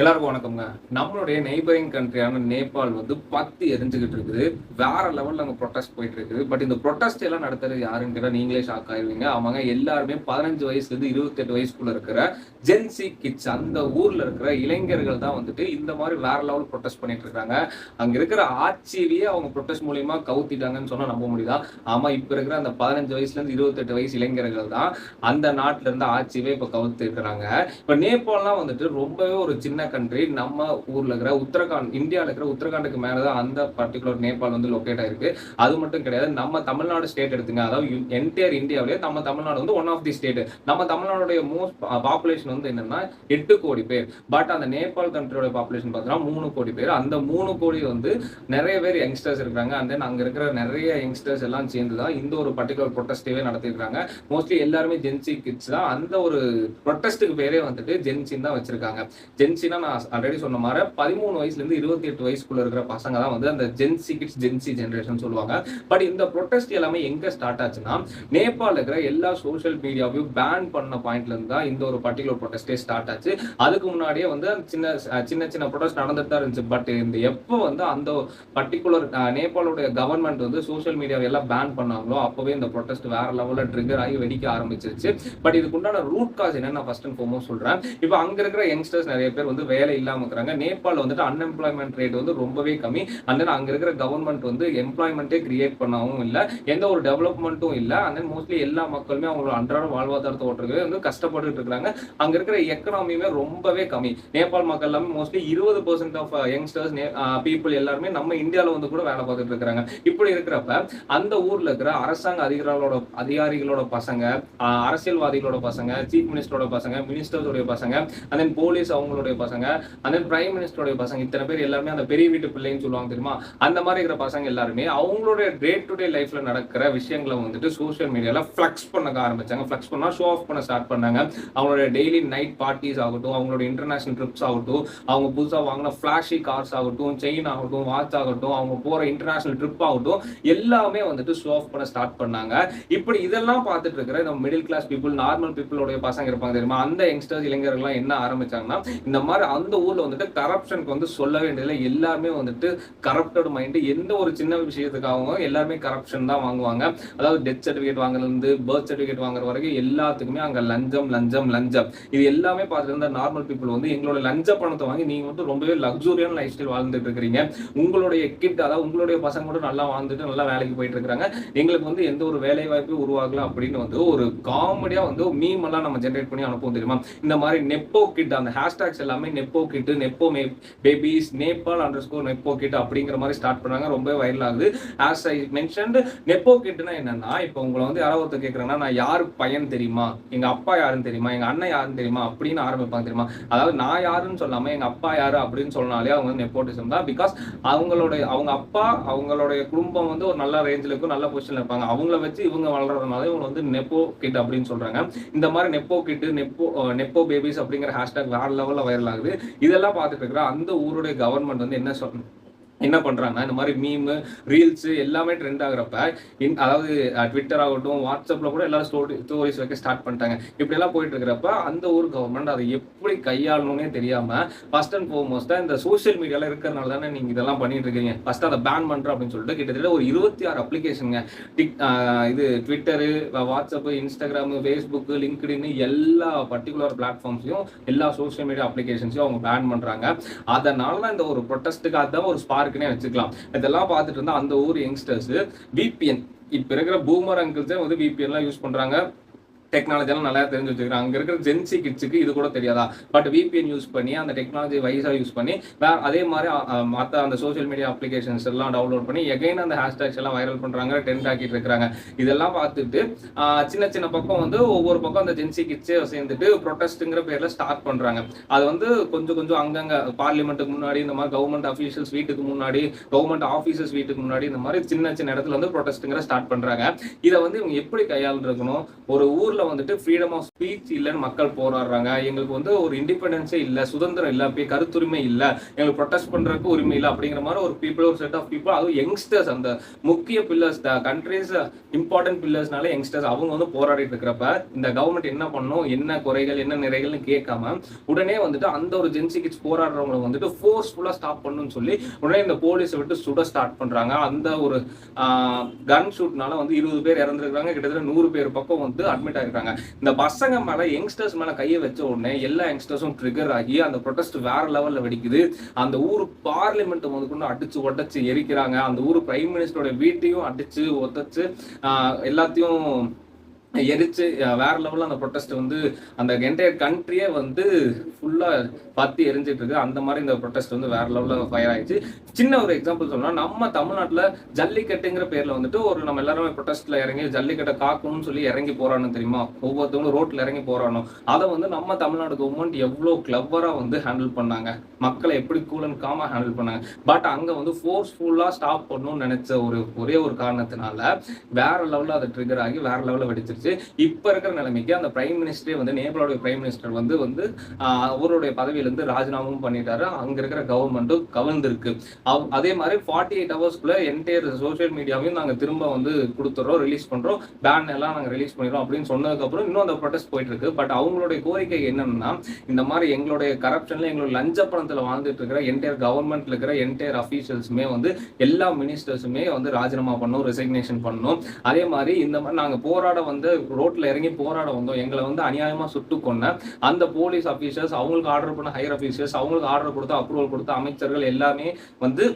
எல்லாருக்கும் வணக்கம்ங்க. நம்மளுடைய நெய்பரிங் கண்ட்ரியான நேபாள் வந்து பத்தி எரிஞ்சுக்கிட்டு இருக்குது. வேற லெவலில் அங்கே ப்ரொட்டஸ்ட் போயிட்டு இருக்குது. பட் இந்த ப்ரொட்டஸ்ட் எல்லாம் நடத்துறது யாருன்னு நீங்களே ஷாக் ஆயிடுவீங்க அவங்க எல்லாருமே பதினஞ்சு வயசுலேருந்து இருபத்தெட்டு வயசுக்குள்ள இருக்கிற ஜென்சி கிட்ஸ் அந்த ஊர்ல இருக்கிற இளைஞர்கள் தான் வந்துட்டு இந்த மாதிரி வேற லெவல் ப்ரொட்டஸ்ட் பண்ணிட்டு இருக்காங்க. அங்க இருக்கிற ஆட்சியிலேயே அவங்க ப்ரொட்டஸ்ட் மூலியமா கவுத்திட்டாங்கன்னு சொன்னா நம்ப முடியுதா? ஆமா இப்ப இருக்கிற அந்த பதினஞ்சு வயசுலேருந்து இருபத்தெட்டு வயசு இளைஞர்கள் தான் அந்த நாட்டுல இருந்து ஆட்சியவே இப்ப கவுத்து இருக்கிறாங்க இப்ப நேபாளம்லாம் வந்துட்டு ரொம்பவே ஒரு சின்ன கண்ட்ரி நம்ம ஊர்ல இருக்கிற உத்தரகாண்ட் இந்தியால இருக்கிற உத்தரகாண்டுக்கு மேலதான் அந்த பர்டிகுலர் நேபாள் வந்து லொக்கேட் ஆயிருக்கு. அது மட்டும் கிடையாது நம்ம தமிழ்நாடு ஸ்டேட் எடுத்துங்க. அதாவது என்டையர் இந்தியாவிலே நம்ம தமிழ்நாடு வந்து ஒன் ஆஃப் தி ஸ்டேட் நம்ம தமிழ்நாடுடைய மோஸ்ட் பாப்புலேஷன் வந்து என்னன்னா எட்டு கோடி பேர். பட் அந்த நேபாள் கண்ட்ரியோட பாப்புலேஷன் பார்த்தீங்கன்னா மூணு கோடி பேர். அந்த மூணு கோடி வந்து நிறைய பேர் யங்ஸ்டர்ஸ் இருக்காங்க அண்ட் தென் அங்க இருக்கிற நிறைய யங்ஸ்டர்ஸ் எல்லாம் சேர்ந்து தான் இந்த ஒரு பர்டிகுலர் ப்ரொட்டஸ்டே நடத்திருக்காங்க மோஸ்ட்லி எல்லாருமே ஜென்சி கிட்ஸ் தான். அந்த ஒரு ப்ரொட்டஸ்ட்டுக்கு பேரே வந்துட்டு ஜென்சின் தான் வச்சிருக்காங்க. ஜென்சின் நான் ஆல்ரெடி சொன்ன மாதிரி பதிமூணு வயசுலேருந்து இருபத்தி எட்டு வயசுக்குள்ள இருக்கிற பசங்க தான் வந்து அந்த Gen Z kids Gen Z generation சொல்லுவாங்க. பட் இந்த ப்ரொட்டஸ்ட் எல்லாமே எங்க ஸ்டார்ட் ஆச்சுன்னா நேபாள் இருக்கிற எல்லா சோஷியல் மீடியாவையும் பேன் பண்ண பாயிண்ட்ல இருந்து தான் இந்த ஒரு பர்டிகுலர் ப்ரொட்டஸ்டே ஸ்டார்ட் ஆச்சு. அதுக்கு முன்னாடியே வந்து சின்ன சின்ன சின்ன ப்ரொட்டஸ்ட் நடந்துட்டு தான் இருந்துச்சு. பட் இந்த எப்போ வந்து அந்த பர்டிகுலர் நேபாளுடைய கவர்மெண்ட் வந்து சோஷியல் மீடியாவை எல்லாம் பேன் பண்ணாங்களோ அப்பவே இந்த ப்ரொட்டஸ்ட் வேற லெவலில் ட்ரிகர் ஆகி வெடிக்க ஆரம்பிச்சிருச்சு. பட் இதுக்கு உண்டான ரூட் காஸ் என்னன்னு நான் ஃபர்ஸ்ட் அண்ட் ஃபோமோ சொல்றேன். இப்போ அங்க இருக்கிற யங்ஸ்டர்ஸ் நிறைய பேர் வந்து வேலை இல்லாம இருக்கிறாங்க. நேபாள் வந்துட்டு அன்எம்ப்ளாய்மெண்ட் ரேட் வந்து ரொம்பவே கம்மி. அண்ட் தென் அங்க இருக்கிற கவர்மெண்ட் வந்து எம்ப்ளாய்மெண்ட்டே கிரியேட் பண்ணவும் இல்லை. எந்த ஒரு டெவலப்மெண்ட்டும் இல்லை. அண்ட் தென் மோஸ்ட்லி எல்லா மக்களுமே அவங்களோட அன்றாட வாழ்வாதாரத்தை ஓட்டுறதுக்கு வந்து கஷ்டப்பட்டுட்டு இருக்காங்க அங்க இருக்கிற எக்கனாமியுமே ரொம்பவே கம்மி. நேபாள் மக்கள் எல்லாமே மோஸ்ட்லி இருபது பர்சன்ட் ஆஃப் யங்ஸ்டர்ஸ் பீப்புள் எல்லாருமே நம்ம இந்தியாவில் வந்து கூட வேலை பார்த்துட்டு இருக்கிறாங்க. இப்படி இருக்கிறப்ப அந்த ஊர்ல இருக்கிற அரசாங்க அதிகாரிகளோட அதிகாரிகளோட பசங்க uh, அரசியல்வாதிகளோட பசங்க சீஃப் மினிஸ்டரோட பசங்க மினிஸ்டர்ஸோட பசங்க அண்ட் தென் போலீஸ் அவங்களுடைய பசங்க பசங்க அந்த பிரைம் மினிஸ்டருடைய பசங்க இத்தனை பேர் எல்லாருமே அந்த பெரிய வீட்டு பிள்ளைன்னு சொல்லுவாங்க தெரியுமா? அந்த மாதிரி இருக்கிற பசங்க எல்லாருமே அவங்களுடைய டே டு டே லைஃப்ல நடக்கிற விஷயங்களை வந்துட்டு சோஷியல் மீடியால ஃபிளக்ஸ் பண்ண ஆரம்பிச்சாங்க. ஃபிளக்ஸ் பண்ணா ஷோ ஆஃப் பண்ண ஸ்டார்ட் பண்ணாங்க. அவங்களோட டெய்லி நைட் பார்ட்டிஸ் ஆகட்டும் அவங்களோட இன்டர்நேஷனல் ட்ரிப்ஸ் ஆகட்டும் அவங்க புதுசாக வாங்கின ஃபிளாஷி கார்ஸ் ஆகட்டும் செயின் ஆகட்டும் வாட்ச் ஆகட்டும் அவங்க போற இன்டர்நேஷனல் ட்ரிப் ஆகட்டும் எல்லாமே வந்துட்டு ஷோ ஆஃப் பண்ண ஸ்டார்ட் பண்ணாங்க. இப்படி இதெல்லாம் பார்த்துட்டு இருக்கிற இந்த மிடில் கிளாஸ் பீப்புள் நார்மல் பீப்புளோடைய பசங்க இருப்பாங்க தெரியுமா? அந்த யங்ஸ்டர்ஸ் இளைஞர்கள்லாம் என்ன ஆரம்பிச்சாங்கன்னா இந்த மாதிரி அந்த ஊர்ல வந்துட்டு கரப்ஷனுக்கு வந்து சொல்ல வேண்டியதில்லை எல்லாருமே வந்துட்டு கரப்டட் மைண்டு எந்த ஒரு சின்ன விஷயத்துக்காகவும் எல்லாருமே கரப்ஷன் தான் வாங்குவாங்க. அதாவது டெத் சர்டிஃபிகேட் வாங்குறது பர்த் சர்டிஃபிகேட் வாங்குற வரைக்கும் எல்லாத்துக்குமே அங்க லஞ்சம் லஞ்சம் லஞ்சம். இது எல்லாமே பார்த்துட்டு இருந்த நார்மல் பீப்புள் வந்து எங்களோட லஞ்ச பணத்தை வாங்கி நீங்க வந்து ரொம்பவே லக்ஸூரியான லைஃப் ஸ்டைல் வாழ்ந்துட்டு இருக்கிறீங்க. உங்களுடைய கிட் அதாவது உங்களுடைய பசங்க கூட நல்லா வாழ்ந்துட்டு நல்லா வேலைக்கு போயிட்டு இருக்கிறாங்க. எங்களுக்கு வந்து எந்த ஒரு வேலை வாய்ப்பும் உருவாகலாம் அப்படின்னு வந்து ஒரு காமெடியா வந்து மீம் எல்லாம் நம்ம ஜென்ரேட் பண்ணி அனுப்புவோம் தெரியுமா? இந்த மாதிரி நெப்போ கிட் அந்த ஹேஷ்டாக்ஸ் எல்லாமே nepo kid nepo babies Nepal underscore nepo kid அப்படிங்கிற மாதிரி ஸ்டார்ட் பண்ணாங்க. ரொம்ப வைரல் ஆகுது. ஆஸ் ஐ மென்ஷன்டு நெப்போ கிட்னா என்னன்னா இப்போ உங்களை வந்து யாராவது ஒருத்தர் கேட்குறேன்னா நான் யாரு பையன் தெரியுமா? எங்க அப்பா யாருன்னு தெரியுமா? எங்க அண்ணன் யாருன்னு தெரியுமா? அப்படின்னு ஆரம்பிப்பாங்க தெரியுமா? அதாவது நான் யாருன்னு சொல்லாம எங்க அப்பா யாரு அப்படின்னு சொன்னாலே அவங்க வந்து நெப்போட்டிசம் தான். பிகாஸ் அவங்களுடைய அவங்க அப்பா அவங்களுடைய குடும்பம் வந்து ஒரு நல்ல ரேஞ்சில் இருக்கும் நல்ல பொசிஷன்ல இருப்பாங்க. அவங்கள வச்சு இவங்க வளர்றதுனால இவங்க வந்து நெப்போ கிட் அப்படின்னு சொல்றாங்க. இந்த மாதிரி nepo kid nepo nepo babies அப்படிங்கிற ஹேஷ்டாக் வேற லெவல்ல வைரல் ஆகுது. இதெல்லாம் பார்த்துட்டு இருக்கிற அந்த ஊருடைய கவர்மெண்ட் வந்து என்ன சொல் என்ன பண்ணுறாங்கன்னா இந்த மாதிரி மீமு ரீல்ஸு எல்லாமே ட்ரெண்ட் ஆகுறப்ப இன் அதாவது ட்விட்டர் ஆகட்டும் வாட்ஸ்அப்பில் கூட எல்லாரும் ஸ்டோரி ஸ்டோரிஸ் வைக்க ஸ்டார்ட் பண்ணிட்டாங்க. இப்படி எல்லாம் போயிட்டு இருக்கிறப்ப அந்த ஊர் கவர்மெண்ட் அதை எப்படி கையாளணும்னே தெரியாமல் ஃபர்ஸ்ட் அண்ட் ஃபோர்மோஸ்டா இந்த சோஷியல் மீடியாவில் இருக்கிறனால தானே நீங்கள் இதெல்லாம் பண்ணிட்டு இருக்கீங்க. ஃபர்ஸ்ட் அதை பேன் பண்ணுறோம் அப்படின்னு சொல்லிட்டு கிட்டத்தட்ட ஒரு இருபத்தி ஆறு அப்ளிகேஷனுங்க டிக் இது Twitter WhatsApp Instagram Facebook LinkedIn எல்லா பர்டிகுலர் பிளாட்ஃபார்ம்ஸையும் எல்லா சோஷியல் மீடியா அப்ளிகேஷன்ஸையும் அவங்க பேன் பண்ணுறாங்க அதனால தான் இந்த ஒரு ப்ரொட்டஸ்ட்டுக்கு அதுதான் ஒரு ஸ்பார்க் ஸ்பார்க்குனே வச்சுக்கலாம். இதெல்லாம் பார்த்துட்டு இருந்தால் அந்த ஊர் யங்ஸ்டர்ஸ் விபிஎன் இப்போ இருக்கிற பூமர் அங்கிள்ஸே வந்து விபிஎன்லாம் யூஸ் பண்றாங்க. டெக்னாலஜிலாம் நல்லா தெரிஞ்சு வச்சுக்கிறாங்க. அங்கே இருக்கிற ஜென்சி கிட்ஸுக்கு இது கூட தெரியாதா? பட் விபிஎன் யூஸ் பண்ணி அந்த டெக்னாலஜி வைஸாக யூஸ் பண்ணி வேற அதே மாதிரி மற்ற அந்த சோஷியல் மீடியா அப்ளிகேஷன்ஸ் எல்லாம் டவுன்லோட் பண்ணி எகைன் அந்த ஹேஷ்டாக்ஸ் எல்லாம் வைரல் பண்ணுறாங்க ட்ரெண்ட் ஆக்கிட்டு இருக்கிறாங்க. இதெல்லாம் பார்த்துட்டு சின்ன சின்ன பக்கம் வந்து ஒவ்வொரு பக்கம் அந்த ஜென்சி கிட்ஸே சேர்ந்துட்டு ப்ரொட்டஸ்ட்டுங்கிற பேரில் ஸ்டார்ட் பண்ணுறாங்க அது வந்து கொஞ்சம் கொஞ்சம் அங்கங்கே பார்லிமெண்ட்டுக்கு முன்னாடி இந்த மாதிரி கவர்மெண்ட் அஃபீஷியல்ஸ் வீட்டுக்கு முன்னாடி கவர்மெண்ட் ஆஃபீஸஸ் வீட்டுக்கு முன்னாடி இந்த மாதிரி சின்ன சின்ன இடத்துல வந்து ப்ரொட்டஸ்ட்டுங்கிற ஸ்டார்ட் பண்ணுறாங்க இதை வந்து இவங்க எப்படி கையாளுருக்கணும் ஒரு ஊரில் ஊர்ல வந்துட்டு ஃப்ரீடம் ஆஃப் ஸ்பீச் இல்லைன்னு மக்கள் போராடுறாங்க. எங்களுக்கு வந்து ஒரு இண்டிபெண்டன்ஸே இல்லை சுதந்திரம் இல்லை போய் கருத்துரிமை இல்லை. எங்களுக்கு ப்ரொடெஸ்ட் பண்றதுக்கு உரிமை இல்லை அப்படிங்கிற மாதிரி ஒரு பீப்புள் ஒரு செட் ஆஃப் பீப்புள் அதுவும் யங்ஸ்டர்ஸ் அந்த முக்கிய பில்லர்ஸ் த கண்ட்ரிஸ் இம்பார்ட்டன்ட் பில்லர்ஸ்னால யங்ஸ்டர்ஸ் அவங்க வந்து போராடிட்டு இருக்கிறப்ப இந்த கவர்மெண்ட் என்ன பண்ணும் என்ன குறைகள் என்ன நிறைகள்னு கேட்காம உடனே வந்துட்டு அந்த ஒரு ஜென்சி கிட்ஸ் போராடுறவங்களை வந்துட்டு ஃபோர்ஸ்ஃபுல்லாக ஸ்டாப் பண்ணுன்னு சொல்லி உடனே இந்த போலீஸை விட்டு சுட ஸ்டார்ட் பண்றாங்க. அந்த ஒரு கன் ஷூட்னால வந்து இருபது பேர் இறந்துருக்காங்க கிட்டத்தட்ட நூறு பேர் பக்கம் வந்து அட்மிட் இருக்காங்க இந்த பசங்க மேல யங்ஸ்டர்ஸ் மேல கையை வச்ச உடனே எல்லா யங்ஸ்டர்ஸும் ட்ரிகர் ஆகி அந்த ப்ரொடெஸ்ட் வேற லெவல்ல வெடிக்குது. அந்த ஊர் பார்லிமெண்ட் முதற்கொண்டு அடிச்சு உடச்சு எரிக்கிறாங்க. அந்த ஊர் பிரைம் மினிஸ்டரோட வீட்டையும் அடிச்சு ஒத்தச்சு ஆஹ் எல்லாத்தையும் எரிச்சு வேற லெவலில் அந்த ப்ரொட்டஸ்ட் வந்து அந்த என்டையர் கண்ட்ரியே வந்து ஃபுல்லாக பற்றி எரிஞ்சிட்டு இருக்கு அந்த மாதிரி இந்த ப்ரொட்டஸ்ட் வந்து வேற லெவலில் ஃபயர் ஆயிடுச்சு. சின்ன ஒரு எக்ஸாம்பிள் சொல்லலாம் நம்ம தமிழ்நாட்டில் ஜல்லிக்கட்டுங்கிற பேரில் வந்துட்டு ஒரு நம்ம எல்லாருமே ப்ரொட்டஸ்ட்டில் இறங்கி ஜல்லிக்கட்டை காக்கணும்னு சொல்லி இறங்கி போறான்னு தெரியுமா? ஒவ்வொருத்தவங்களும் ரோட்டில் இறங்கி போறானோ? அதை வந்து நம்ம தமிழ்நாடு கவர்மெண்ட் எவ்வளோ கிளவராக வந்து ஹேண்டில் பண்ணாங்க. மக்களை எப்படி கூல் அண்ட் ஹேண்டில் பண்ணாங்க. பட் அங்கே வந்து ஃபோர்ஸ்ஃபுல்லாக ஸ்டாப் பண்ணணும்னு நினைச்ச ஒரு ஒரே ஒரு காரணத்தினால வேற லெவலில் அதை ட்ரிகர் ஆகி வேற லெவலில் வெடிச்சிருச்சு. இப்ப இருக்கிற நிலைமைக்கு அந்த பிரைம் மினிஸ்டரே வந்து நேபாளோட பிரைம் மினிஸ்டர் வந்து வந்து அவருடைய பதவியிலிருந்து ராஜினாமாவும் பண்ணிட்டாரு. அங்க இருக்கிற கவர்மெண்ட்டும் கவர்ந்திருக்கு அதே மாதிரி ஃபார்ட்டி எயிட் ஹவர்ஸ்க்குள்ள என்டையர் சோஷியல் மீடியாவையும் நாங்க திரும்ப வந்து கொடுத்துறோம் ரிலீஸ் பண்றோம். பேன் எல்லாம் நாங்க ரிலீஸ் பண்ணிடுறோம் அப்படின்னு சொன்னதுக்கு அப்புறம் இன்னும் அந்த ப்ரொடெஸ்ட் போயிட்டு இருக்கு பட் அவங்களுடைய கோரிக்கை என்னன்னா இந்த மாதிரி எங்களுடைய கரப்ஷன்ல எங்களோட லஞ்ச பணத்துல வாழ்ந்துட்டு இருக்கிற என்டையர் கவர்மெண்ட்ல இருக்கிற என்டையர் அஃபீஷியல்ஸுமே வந்து எல்லா மினிஸ்டர்ஸுமே வந்து ராஜினாமா பண்ணும் ரெசிக்னேஷன் பண்ணும் அதே மாதிரி இந்த மாதிரி நாங்க போராட வந்து ரோட்ல இறங்கி போராட வந்தோம். எங்களை வந்து அநியாயமா சுட்டு கொண்ட அந்த போலீஸ் அஃபீஷியல்ஸ் அவங்களுக்கு ஆர்டர் பண்ண ஹையர் அஃபீஷியல்ஸ் அவங்களுக்கு ஆர்டர் கொடுத்த அப்ரூவல் கொடுத்த அமைச்சர்கள் எல்லாமே வந்து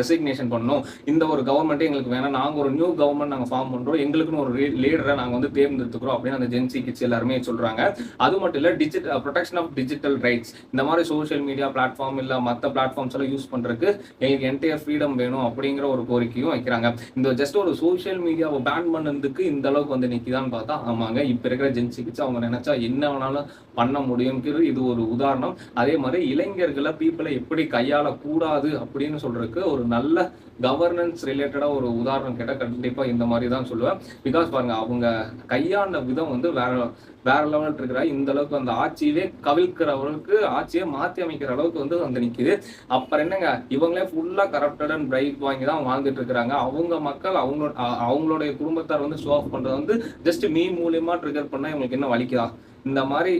ரெசிக்னேஷன் பண்ணோம் இந்த ஒரு கவர்மெண்ட்டே எங்களுக்கு வேணாம். நாங்கள் ஒரு நியூ கவர்மெண்ட் நாங்கள் ஃபார்ம் பண்ணுறோம் எங்களுக்குன்னு ஒரு லீடரை நாங்கள் வந்து தேர்ந்தெடுத்துக்கிறோம் அப்படின்னு அந்த ஜென்சி கிட்ஸ் எல்லாருமே சொல்கிறாங்க அது மட்டும் இல்லை digital protection of digital rights இந்த மாதிரி சோஷியல் மீடியா பிளாட்ஃபார்ம் இல்லை மற்ற பிளாட்ஃபார்ம்ஸ் எல்லாம் யூஸ் பண்ணுறதுக்கு எங்களுக்கு என்டையர் ஃப்ரீடம் வேணும் அப்படிங்கிற ஒரு கோரிக்கையும் வைக்கிறாங்க. இந்த ஜஸ்ட் ஒரு சோஷியல் மீடியாவை பேன் பண்ணதுக்கு இந்த அளவுக்கு வந்து நிக்குதான்னு பார்த்தா ஆமாங்க. இப்போ இருக்கிற ஜென்சி கிட்ஸ் அவங்க நினச்சா என்ன வேணாலும் பண்ண முடியுங்கிறது இது ஒரு உதாரணம். அதே மாதிரி இளைஞர்களை பீப்புளை எப்படி கையாளக்கூடாது அப்படின்னு சொல்கிறதுக்கு இருக்கு. ஒரு நல்ல கவர்னன்ஸ் ரிலேட்டடாக ஒரு உதாரணம் கேட்டால் கண்டிப்பாக இந்த மாதிரி தான் சொல்லுவேன். பிகாஸ் பாருங்க அவங்க கையாண்ட விதம் வந்து வேற வேற லெவல் இருக்கிற இந்த அளவுக்கு அந்த ஆட்சியவே கவிழ்க்கிற அளவுக்கு ஆட்சியை மாற்றி அமைக்கிற அளவுக்கு வந்து வந்து நிற்கிது அப்புறம் என்னங்க? இவங்களே ஃபுல்லாக கரப்டட் அண்ட் பிரைட் வாங்கி தான் வாழ்ந்துட்டு இருக்கிறாங்க. அவங்க மக்கள் அவங்களோட அவங்களுடைய குடும்பத்தார் வந்து ஷோ ஆஃப் பண்ணுறது வந்து ஜஸ்ட் மீ மூலியமாக ட்ரிகர் பண்ணால் இவங்களுக்கு என்ன வலிக்குதா? இந்த மாதிரி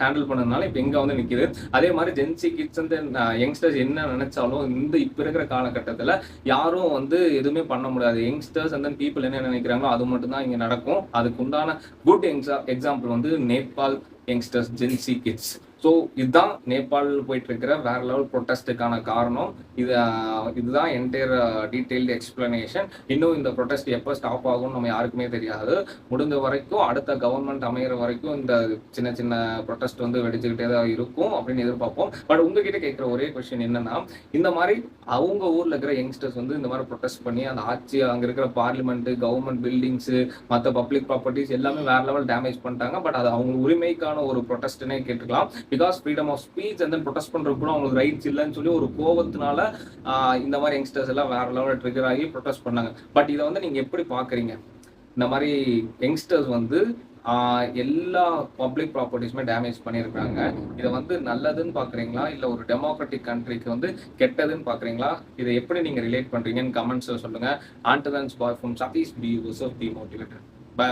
ஹேண்டில் பண்ணதுனால இப்போ எங்கே வந்து நிற்கிது அதே மாதிரி ஜென்சி கிட்ஸ் வந்து யங்ஸ்டர்ஸ் என்ன நினைச்சாலும் இந்த இப்போ இருக்கிற காலகட்டத்தில் யாரும் வந்து எதுவுமே பண்ண முடியாது. யங்ஸ்டர்ஸ் அண்ட் பீப்புள் என்ன நினைக்கிறாங்களோ அது மட்டும்தான் இங்கே நடக்கும். அதுக்கு உண்டான குட் எக்ஸா எக்ஸாம்பிள் வந்து Nepal youngsters Gen Z kids so இதுதான் நேபாளில் போயிட்டு இருக்கிற வேற லெவல் ப்ரொட்டஸ்ட்டுக்கான காரணம். இது இதுதான் என்டையர் டீட்டெயில்டு எக்ஸ்பிளனேஷன் இன்னும் இந்த ப்ரொட்டஸ்ட் எப்போ ஸ்டாப் ஆகும்னு நம்ம யாருக்குமே தெரியாது. முடிஞ்ச வரைக்கும் அடுத்த கவர்மெண்ட் அமையிற வரைக்கும் இந்த சின்ன சின்ன ப்ரொட்டஸ்ட் வந்து வெடிச்சுக்கிட்டே தான் இருக்கும் அப்படின்னு எதிர்பார்ப்போம். பட் உங்ககிட்ட கேட்குற ஒரே கொஸ்டின் என்னன்னா இந்த மாதிரி அவங்க ஊரில் இருக்கிற யங்ஸ்டர்ஸ் வந்து இந்த மாதிரி ப்ரொட்டஸ்ட் பண்ணி அந்த ஆட்சி அங்கே இருக்கிற பார்லிமெண்ட்டு கவர்மெண்ட் பில்டிங்ஸு மற்ற பப்ளிக் ப்ராப்பர்ட்டிஸ் எல்லாமே வேற லெவல் டேமேஜ் பண்ணிட்டாங்க. பட் அது அவங்க உரிமைக்கான ஒரு ப்ரொட்டஸ்ட்னே கேட்டுக்கலாம். Because freedom of speech and then protest பண்ணுறதுக்கு கூட அவங்களுக்கு ரைட்ஸ் இல்லைன்னு சொல்லி ஒரு கோபத்தினால இந்த மாதிரி யங்ஸ்டர்ஸ் எல்லாம் வேற லெவலில் ட்ரிகர் ஆகி ப்ரொடெஸ்ட் பண்ணாங்க. பட் இதை வந்து நீங்க எப்படி பாக்குறீங்க இந்த மாதிரி யங்ஸ்டர்ஸ் வந்து எல்லா பப்ளிக் ப்ராப்பர்ட்டிஸுமே டேமேஜ் பண்ணியிருக்காங்க. இதை வந்து நல்லதுன்னு பார்க்குறீங்களா? இல்லை ஒரு டெமோக்ராட்டிக் கண்ட்ரிக்கு வந்து கெட்டதுன்னு பார்க்குறீங்களா? இதை எப்படி நீங்க ரிலேட் பண்றீங்கன்னு கமெண்ட்ஸில் சொல்லுங்க. And that's bye from Satish B Yusuf B motivated by